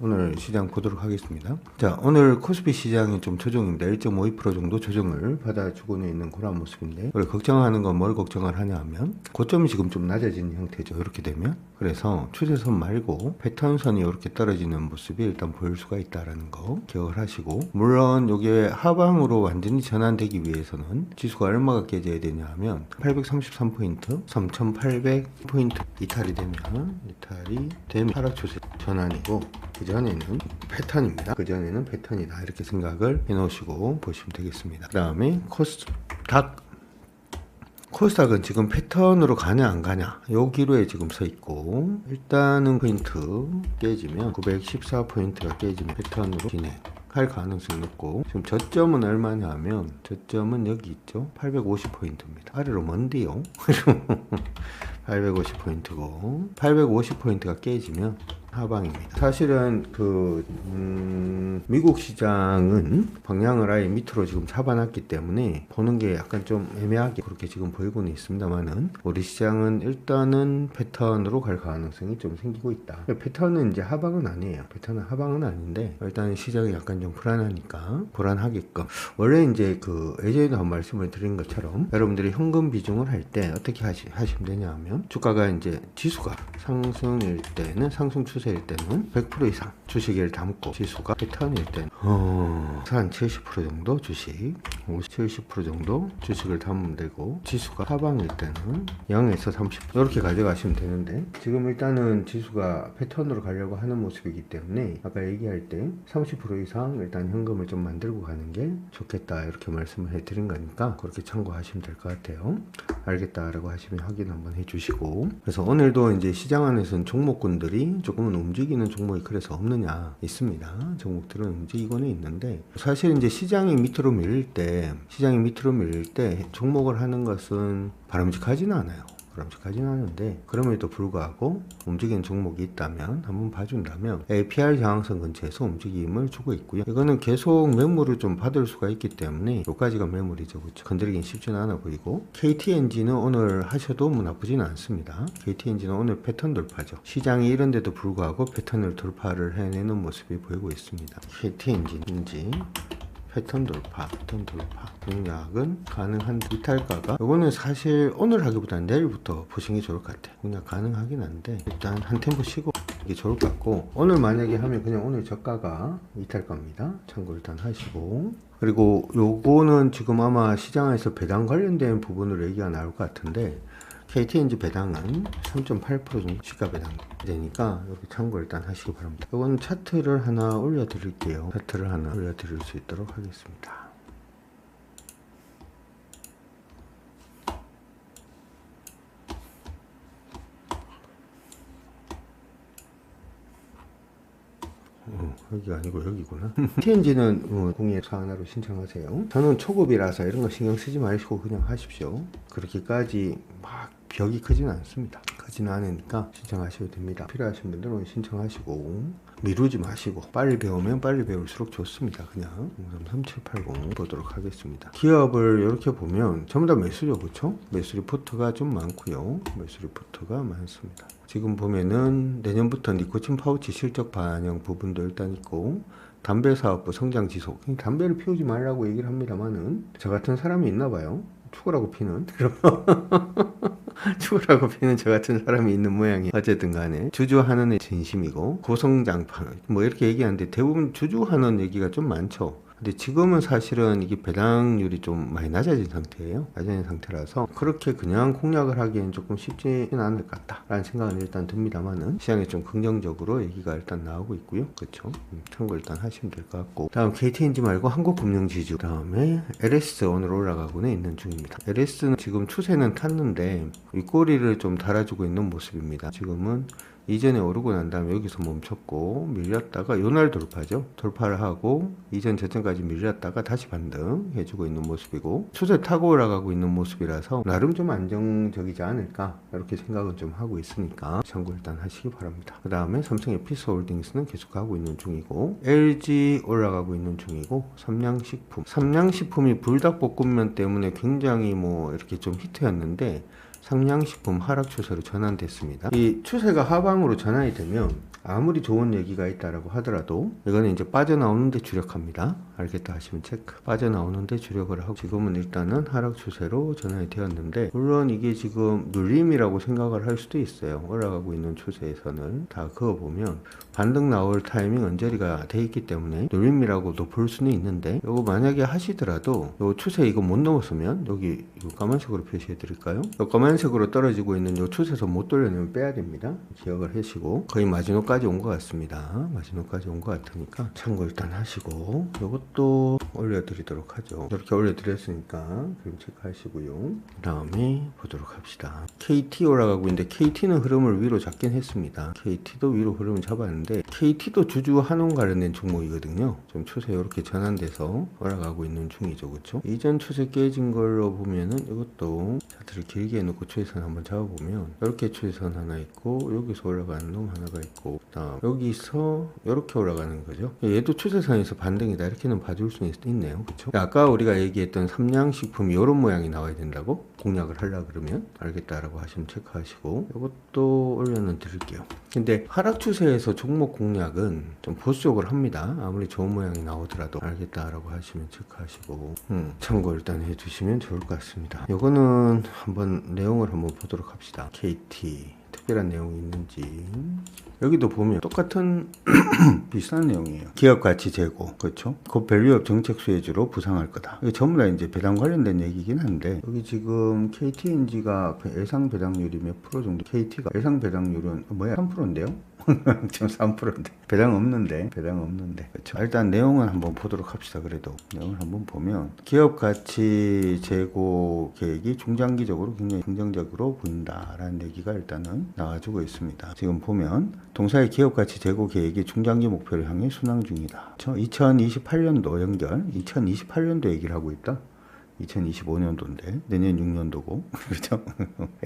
오늘 시장 보도록 하겠습니다. 자, 오늘 코스피 시장이 좀 조정입니다. 1.52% 정도 조정을 받아주고는 있는 그런 모습인데, 우리 걱정하는 건 뭘 걱정을 하냐 하면, 고점이 지금 좀 낮아지는 형태죠. 이렇게 되면. 그래서 추세선 말고 패턴선이 이렇게 떨어지는 모습이 일단 보일 수가 있다라는 거 기억을 하시고, 물론 이게 하방으로 완전히 전환되기 위해서는 지수가 얼마가 깨져야 되냐 하면, 833포인트, 3800포인트 이탈이 되면, 이탈이 되면 하락 추세 전환이고, 그 전에는 패턴입니다. 그 전에는 패턴이다. 이렇게 생각을 해 놓으시고 보시면 되겠습니다. 그 다음에 코스닥. 코스닥은 지금 패턴으로 가냐 안 가냐 요 기로에 지금 서 있고 일단은 포인트 깨지면 914포인트가 깨지면 패턴으로 진행 할 가능성이 높고 지금 저점은 얼마냐 하면 저점은 여기 있죠 850포인트입니다 아래로 먼데요 850포인트고 850포인트가 깨지면 하방입니다. 사실은 그 음, 미국 시장은 방향을 아예 밑으로 지금 잡아놨기 때문에 보는 게 약간 좀 애매하게 그렇게 지금 보이고는 있습니다만은 우리 시장은 일단은 패턴으로 갈 가능성이 좀 생기고 있다. 패턴은 이제 하방은 아니에요. 패턴은 하방은 아닌데 일단 시장이 약간 좀 불안하니까 불안하게끔 원래 이제 그 예전에도 한 말씀을 드린 것처럼 여러분들이 현금 비중을 할 때 어떻게 하시, 하시면 되냐 하면 주가가 이제 지수가 상승일 때는 상승 추세 추세일 때는 100% 이상 주식을 담고 지수가 패턴일 때는 어, 한 70% 정도 주식 50, 70% 정도 주식을 담으면 되고 지수가 하방일 때는 0에서 30% 이렇게 가져가시면 되는데 지금 일단은 지수가 패턴으로 가려고 하는 모습이기 때문에 아까 얘기할 때 30% 이상 일단 현금을 좀 만들고 가는 게 좋겠다 이렇게 말씀을 해드린 거니까 그렇게 참고하시면 될 것 같아요. 알겠다라고 하시면 확인 한번 해주시고. 그래서 오늘도 이제 시장 안에서는 종목군들이 조금은 움직이는 종목이 그래서 없느냐 있습니다. 종목들은 움직이고는 있는데 사실 이제 시장이 밑으로 밀릴 때 시장이 밑으로 밀릴 때 종목을 하는 것은 바람직하지는 않아요. 바람직하진 않은데 그럼에도 불구하고 움직이는 종목이 있다면 한번 봐준다면 APR 저항선 근처에서 움직임을 주고 있고요. 이거는 계속 매물을 좀 받을 수가 있기 때문에 여기까지가 매물이죠. 그렇죠? 건드리긴 쉽지는 않아 보이고 KTNG는 오늘 하셔도 뭐 나쁘지는 않습니다. KTNG는 오늘 패턴 돌파죠. 시장이 이런데도 불구하고 패턴을 돌파를 해내는 모습이 보이고 있습니다. KTNG인지 패턴 돌파, 패턴 돌파 공략은 가능한 이탈가가 이거는 사실 오늘 하기보다는 내일부터 보시는 게 좋을 것 같아요. 공략 가능하긴 한데 일단 한 템포 쉬고 이게 좋을 것 같고 오늘 만약에 하면 그냥 오늘 저가가 이탈가입니다. 참고 일단 하시고 그리고 요거는 지금 아마 시장에서 배당 관련된 부분으로 얘기가 나올 것 같은데 KTNG 배당은 3.8% 정도 시가 배당 되니까 여기 참고 일단 하시기 바랍니다. 이건 차트를 하나 올려드릴게요. 차트를 하나 올려드릴 수 있도록 하겠습니다. 어, 여기가 아니고 여기구나. TNG는 어, 공예 사하나로 신청하세요. 저는 초급이라서 이런 거 신경 쓰지 마시고 그냥 하십시오. 그렇게까지 막 벽이 크지는 않습니다. 크지는 않으니까 신청하셔도 됩니다. 필요하신 분들은 신청하시고 미루지 마시고 빨리 배우면 빨리 배울수록 좋습니다. 그냥 3780 보도록 하겠습니다. 기업을 이렇게 보면 전부 다 매수죠, 그렇죠? 매수 리포트가 좀 많고요. 매수 리포트가 많습니다. 지금 보면은 내년부터 니코틴 파우치 실적 반영 부분도 일단 있고 담배 사업부 성장 지속. 담배를 피우지 말라고 얘기를 합니다만은 저 같은 사람이 있나 봐요. 죽으라고 피는 죽으라고 피는 저 같은 사람이 있는 모양이 어쨌든 간에 주주하는 애 진심이고 고성장파 뭐 이렇게 얘기하는데 대부분 주주하는 얘기가 좀 많죠 근데 지금은 사실은 이게 배당률이 좀 많이 낮아진 상태예요. 낮아진 상태라서 그렇게 그냥 공략을 하기엔 조금 쉽지는 않을 것 같다라는 생각은 일단 듭니다만은 시장에 좀 긍정적으로 얘기가 일단 나오고 있고요. 그렇죠? 음, 참고 일단 하시면 될 것 같고 다음 KTNG 말고 한국금융지주 다음에 LS 오늘 올라가고는 있는 중입니다. LS는 지금 추세는 탔는데 윗꼬리를 좀 달아주고 있는 모습입니다. 지금은 이전에 오르고 난 다음에 여기서 멈췄고 밀렸다가 요날 돌파죠. 돌파를 하고 이전 저점까지 밀렸다가 다시 반등해주고 있는 모습이고 추세 타고 올라가고 있는 모습이라서 나름 좀 안정적이지 않을까 이렇게 생각은 좀 하고 있으니까 참고 일단 하시기 바랍니다. 그 다음에 삼성 에피스홀딩스는 계속 가고 있는 중이고 LG 올라가고 있는 중이고 삼양식품 삼양식품이 불닭볶음면 때문에 굉장히 뭐 이렇게 좀 히트였는데 상량식품 하락 추세로 전환됐습니다. 이 추세가 하방으로 전환이 되면 아무리 좋은 얘기가 있다라고 하더라도 이거는 이제 빠져나오는데 주력합니다. 알겠다 하시면 체크. 빠져나오는데 주력을 하고 지금은 일단은 하락 추세로 전환이 되었는데 물론 이게 지금 눌림이라고 생각을 할 수도 있어요. 올라가고 있는 추세에서는 다 그어보면 반등 나올 타이밍 언저리가 돼 있기 때문에 눌림이라고도 볼 수는 있는데 이거 만약에 하시더라도 요 추세 이거 못 넘었으면 여기 이거 까만색으로 표시해 드릴까요? 요 까만 색으로 떨어지고 있는 요 추세에서 못 돌려내면 빼야 됩니다. 기억을 하시고 거의 마지노까지 온 것 같습니다. 마지노까지 온 것 같으니까 참고 일단 하시고 요것도 올려드리도록 하죠. 이렇게 올려드렸으니까 그럼 체크하시고요. 그 다음에 보도록 합시다. KT 올라가고 있는데 KT는 흐름을 위로 잡긴 했습니다. KT도 위로 흐름을 잡았는데 KT도 주주 한원 관련된 종목이거든요. 좀 추세 이렇게 전환돼서 올라가고 있는 중이죠. 그렇죠? 이전 추세 깨진 걸로 보면은 이것도 차트를 길게 해놓고 추세선 한번 잡아보면 이렇게 추세선 하나 있고 여기서 올라가는 놈 하나가 있고 그다음 여기서 이렇게 올라가는 거죠. 얘도 추세선에서 반등이다 이렇게는 봐줄 수 있, 있네요. 그렇죠? 아까 우리가 얘기했던 삼양식품이 이런 모양이 나와야 된다고 공략을 하려 그러면 알겠다라고 하시면 체크하시고 이것도 올려는 드릴게요. 근데 하락 추세에서 종목 공략은 좀 보수적으로 합니다. 아무리 좋은 모양이 나오더라도 알겠다라고 하시면 체크하시고 음, 참고 일단 해주시면 좋을 것 같습니다. 이거는 한번 내 용을 한번 보도록 합시다. KT 특별한 내용이 있는지 여기도 보면 똑같은 비슷한 내용이에요. 기업 가치 제고 그렇죠? 그 밸류업 정책 수혜주로 부상할 거다. 이게 전부 다 이제 배당 관련된 얘기긴 한데 여기 지금 KTNG가 그 예상 배당률이 몇 프로 정도? KT가 예상 배당률은 뭐야 3%인데요? 지금 3%인데 배당 없는데 배당 없는데 그렇죠 일단 내용을 한번 보도록 합시다 그래도 내용을 한번 보면 기업 가치 재고 계획이 중장기적으로 굉장히 긍정적으로 보인다라는 얘기가 일단은 나와주고 있습니다 지금 보면 동사의 기업 가치 재고 계획이 중장기 목표를 향해 순항 중이다 그렇죠 2028년도 연결 2028년도 얘기를 하고 있다 2025년도인데 내년 6년도고 그렇죠?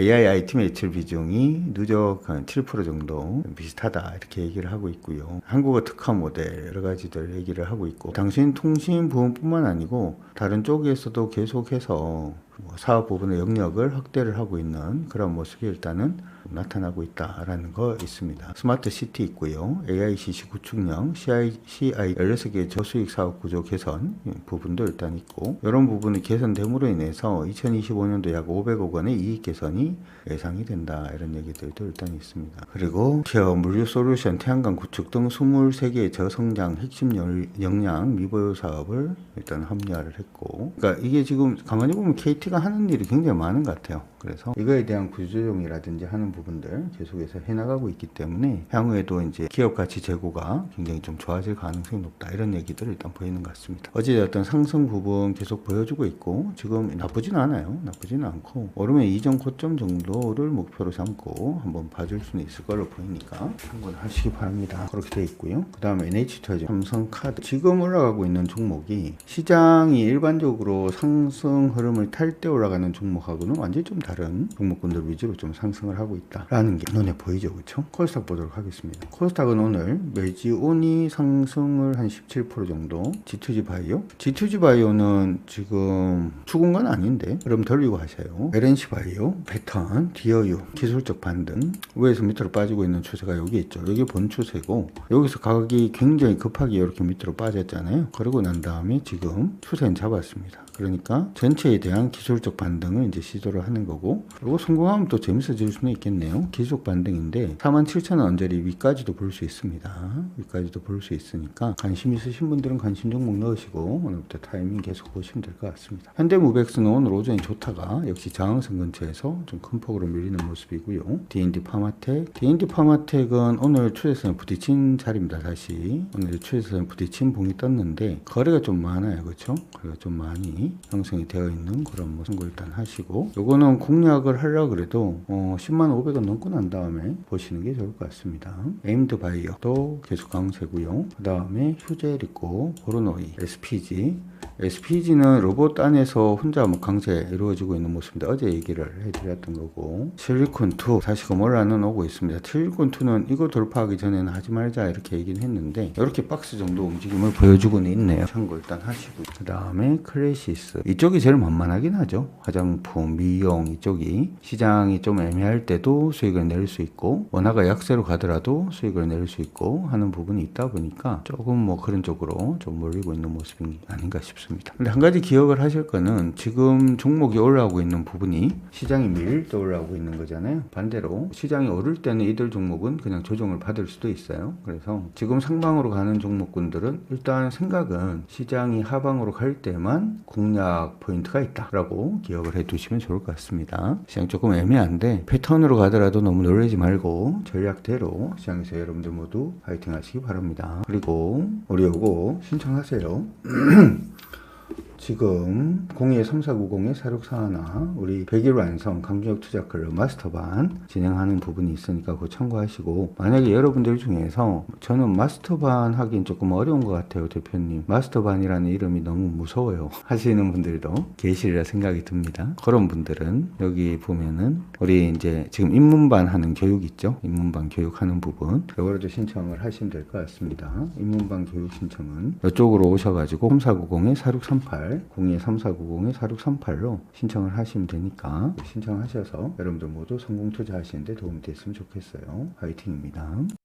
AI IT 매출 비중이 누적 한 7% 정도 비슷하다 이렇게 얘기를 하고 있고요. 한국어 특화 모델 여러 가지들 얘기를 하고 있고 당신 통신 부분뿐만 아니고 다른 쪽에서도 계속해서 뭐 사업 부분의 영역을 확대를 하고 있는 그런 모습이 일단은 나타나고 있다라는 거 있습니다. 스마트 시티 있고요. AICC 구축령, CI, CI 16개 저수익 사업 구조 개선 부분도 일단 있고 이런 부분이 개선됨으로 인해서 2025년도 약 500억 원의 이익 개선이 예상이 된다 이런 얘기들도 일단 있습니다. 그리고 케어 물류 솔루션 태양광 구축 등 23개의 저성장 핵심 열- 역량 미보유 사업을 일단 합리화를 했고 그러니까 이게 지금 가만히 보면 KT 가 하는 일이 굉장히 많은 것 같아요. 그래서 이거에 대한 구조조정이라든지 하는 부분들 계속해서 해나가고 있기 때문에 향후에도 이제 기업 가치 재고가 굉장히 좀 좋아질 가능성이 높다 이런 얘기들을 일단 보이는 것 같습니다. 어찌되었든 상승 부분 계속 보여주고 있고 지금 나쁘지는 않아요. 나쁘지는 않고 오르면 이전 고점 정도를 목표로 삼고 한번 봐줄 수는 있을 걸로 보이니까 한번 하시기 바랍니다. 그렇게 돼 있고요. 그 다음에 NH투자증, 삼성카드 지금 올라가고 있는 종목이 시장이 일반적으로 상승 흐름을 탈때 올라가는 종목하고는 완전히 좀 다른 종목군들 위주로 좀 상승을 하고 있다라는 게 눈에 보이죠, 그렇죠? 코스닥 보도록 하겠습니다. 코스닥은 오늘 매지온이 상승을 한 17% 정도, G2G 바이오, G2G 바이오는 지금 죽은 건 아닌데 그럼 돌리고 하셔요. LNC 바이오, 패턴, 디어유, 기술적 반등, 위에서 밑으로 빠지고 있는 추세가 여기 있죠. 여기 본 추세고 여기서 가격이 굉장히 급하게 이렇게 밑으로 빠졌잖아요. 그러고 난 다음에 지금 추세는 잡았습니다. 그러니까 전체에 대한 기술적 반등을 이제 시도를 하는 거고 그리고 성공하면 또 재밌어질 수는 있겠네요. 기술적 반등인데 47,000원 언저리 위까지도 볼 수 있습니다. 위까지도 볼 수 있으니까 관심 있으신 분들은 관심 종목 넣으시고 오늘부터 타이밍 계속 보시면 될 것 같습니다. 현대무백스는 오늘 오전에 좋다가 역시 저항선 근처에서 좀 큰 폭으로 밀리는 모습이고요. D&D 파마텍, D&D 파마텍은 오늘 추세선에 부딪힌 자리입니다. 다시 오늘 추세선에 부딪힌 봉이 떴는데 거래가 좀 많아요, 그렇죠? 거래가 좀 많이 형성이 되어 있는 그런 뭐 선고 일단 하시고 요거는 공략을 하려 그래도 어, 10만 500원 넘고 난 다음에 보시는 게 좋을 것 같습니다. 에임드 바이어도 계속 강세고요. 그 다음에 휴젤 있고 보르노이, SPG SPG는 로봇 안에서 혼자 뭐 강제 이루어지고 있는 모습인데 어제 얘기를 해드렸던 거고 실리콘2 다시 건물안은 오고 있습니다. 실리콘2는 이거 돌파하기 전에는 하지 말자 이렇게 얘기는 했는데 이렇게 박스 정도 움직임을 보여주고는 있네요. 참고 일단 하시고 그 다음에 클래시스 이쪽이 제일 만만하긴 하죠. 화장품, 미용 이쪽이 시장이 좀 애매할 때도 수익을 낼 수 있고 원화가 약세로 가더라도 수익을 낼 수 있고 하는 부분이 있다 보니까 조금 뭐 그런 쪽으로 좀 몰리고 있는 모습이 아닌가 싶습니다. 근데 한 가지 기억을 하실 거는 지금 종목이 올라오고 있는 부분이 시장이 때 올라오고 있는 거잖아요. 반대로 시장이 오를 때는 이들 종목은 그냥 조정을 받을 수도 있어요. 그래서 지금 상방으로 가는 종목군들은 일단 생각은 시장이 하방으로 갈 때만 공략 포인트가 있다라고 기억을 해 두시면 좋을 것 같습니다. 시장 조금 애매한데 패턴으로 가더라도 너무 놀라지 말고 전략대로 시장에서 여러분들 모두 파이팅 하시기 바랍니다. 그리고 우리 요거 신청하세요. 지금 02-3490의 4641 우리 100일 완성 강주역 투자클럽 마스터반 진행하는 부분이 있으니까 그거 참고하시고 만약에 여러분들 중에서 저는 마스터반 하긴 조금 어려운 것 같아요 대표님. 마스터반이라는 이름이 너무 무서워요. 하시는 분들도 계시리라 생각이 듭니다. 그런 분들은 여기 보면은 우리 이제 지금 입문반 하는 교육 있죠? 입문반 교육하는 부분. 이거라도 신청을 하시면 될 것 같습니다. 입문반 교육 신청은 이쪽으로 오셔가지고 3490의 4638 02-3490의 4638로 신청을 하시면 되니까 신청하셔서 여러분들 모두 성공 투자하시는데 도움이 됐으면 좋겠어요. 화이팅입니다.